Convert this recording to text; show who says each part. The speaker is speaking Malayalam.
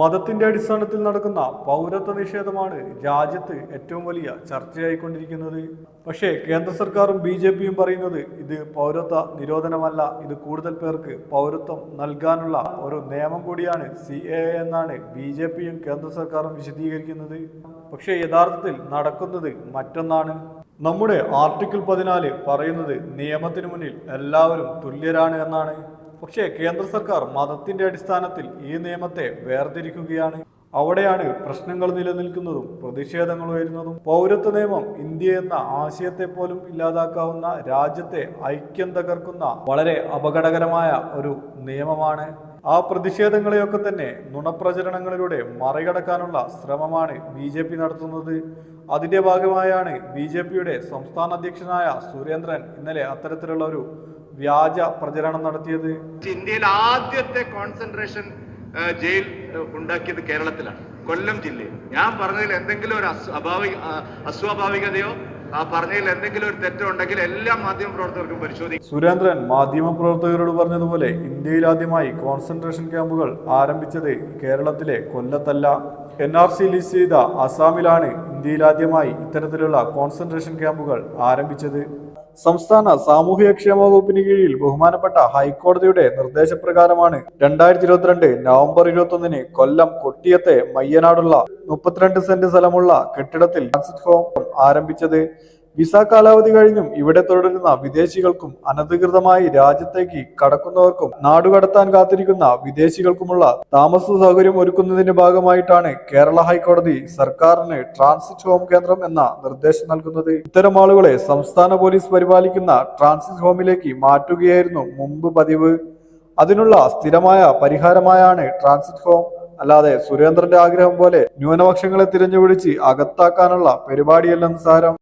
Speaker 1: മതത്തിന്റെ അടിസ്ഥാനത്തിൽ നടക്കുന്ന പൗരത്വ നിഷേധമാണ് രാജ്യത്ത് ഏറ്റവും വലിയ ചർച്ചയായിക്കൊണ്ടിരിക്കുന്നത്. പക്ഷേ കേന്ദ്ര സർക്കാരും ബി ജെ പിയും പറയുന്നത് ഇത് പൗരത്വ നിരോധനമല്ല ഇത് കൂടുതൽ പേർക്ക് പൗരത്വം നൽകാനുള്ള ഒരു നിയമം കൂടിയാണ് സി എ എന്നാണ് ബി ജെ പിയും കേന്ദ്ര സർക്കാരും വിശദീകരിക്കുന്നത്. പക്ഷേ യഥാർത്ഥത്തിൽ നടക്കുന്നത് മറ്റൊന്നാണ്. നമ്മുടെ ആർട്ടിക്കിൾ പതിനാല് പറയുന്നത് നിയമത്തിന് മുന്നിൽ എല്ലാവരും തുല്യരാണ് എന്നാണ്. പക്ഷേ കേന്ദ്ര സർക്കാർ മതത്തിന്റെ അടിസ്ഥാനത്തിൽ ഈ നിയമത്തെ വേർതിരിക്കുകയാണ്. അവിടെയാണ് പ്രശ്നങ്ങൾ നിലനിൽക്കുന്നതും പ്രതിഷേധങ്ങൾ ഉയരുന്നതും. പൗരത്വ നിയമം ഇന്ത്യ എന്ന ആശയത്തെ പോലും ഇല്ലാതാക്കാവുന്ന രാജ്യത്തെ ഐക്യം തകർക്കുന്ന വളരെ അപകടകരമായ ഒരു നിയമമാണ്. ആ പ്രതിഷേധങ്ങളെയൊക്കെ തന്നെ നുണപ്രചരണങ്ങളിലൂടെ മറികടക്കാനുള്ള ശ്രമമാണ് ബി ജെ പി നടത്തുന്നത്. അതിന്റെ ഭാഗമായാണ് ബി ജെ പിയുടെ സംസ്ഥാന അധ്യക്ഷനായ സുരേന്ദ്രൻ ഇന്നലെ അത്തരത്തിലുള്ള ഒരു വ്യാജ പ്രചരണം നടത്തിയത്?
Speaker 2: ഇന്ത്യയിൽ ആദ്യത്തെ കോൺസെൻട്രേഷൻ ജയിൽ ഉണ്ടാക്കിയത് കേരളത്തിലാണ് കൊല്ലം ജില്ലയിൽ. ഞാൻ പറഞ്ഞതിൽ എന്തെങ്കിലും ഒരു അസ്വാഭാവിക അസ്വാഭാവികതയോ ആ പറഞ്ഞതിൽ എന്തെങ്കിലും ഒരു തെറ്റോ ഉണ്ടെങ്കിൽ എല്ലാ മാധ്യമ പ്രവർത്തകർക്കും പരിശോധിക്കും
Speaker 1: സുരേന്ദ്രൻ മാധ്യമപ്രവർത്തകരോട് പറഞ്ഞതുപോലെ ഇന്ത്യയിൽ ആദ്യമായി കോൺസെൻട്രേഷൻ ക്യാമ്പുകൾ ആരംഭിച്ചത് കേരളത്തിലെ കൊല്ലത്തല്ല. എൻ ആർ സി ലിസ്റ്റ് ചെയ്ത അസാമിലാണ് ഇന്ത്യയിൽ ആദ്യമായി ഇത്തരത്തിലുള്ള കോൺസെൻട്രേഷൻ ക്യാമ്പുകൾ ആരംഭിച്ചത്. സംസ്ഥാന സാമൂഹ്യക്ഷേമ വകുപ്പിന് കീഴിൽ ബഹുമാനപ്പെട്ട ഹൈക്കോടതിയുടെ നിർദ്ദേശപ്രകാരമാണ് രണ്ടായിരത്തി ഇരുപത്തിരണ്ട് നവംബർ ഇരുപത്തി ഒന്നിന് കൊല്ലം കൊട്ടിയത്തെ മയ്യനാടുള്ള മുപ്പത്തിരണ്ട് സെന്റ് സ്ഥലമുള്ള കെട്ടിടത്തിൽ ഹോം ആരംഭിച്ചത്. വിസ കാലാവധി കഴിഞ്ഞും ഇവിടെ തുടരുന്ന വിദേശികൾക്കും അനധികൃതമായി രാജ്യത്തേക്ക് കടക്കുന്നവർക്കും നാടുകടത്താൻ കാത്തിരിക്കുന്ന വിദേശികൾക്കുമുള്ള താമസ സൗകര്യം ഒരുക്കുന്നതിന്റെ ഭാഗമായിട്ടാണ് കേരള ഹൈക്കോടതി സർക്കാരിന് ട്രാൻസിറ്റ് ഹോം കേന്ദ്രം എന്ന നിർദ്ദേശം നൽകുന്നത്. ഇത്തരം ആളുകളെ സംസ്ഥാന പോലീസ് പരിപാലിക്കുന്ന ട്രാൻസിറ്റ് ഹോമിലേക്ക് മാറ്റുകയായിരുന്നു മുമ്പ് പതിവ്. അതിനുള്ള സ്ഥിരമായ പരിഹാരമായാണ് ട്രാൻസിറ്റ് ഹോം. അല്ലാതെ സുരേന്ദ്രന്റെ ആഗ്രഹം പോലെ ന്യൂനപക്ഷങ്ങളെ തിരഞ്ഞുപിടിച്ച് അകത്താക്കാനുള്ള പരിപാടിയല്ലെന്ന് സാരം.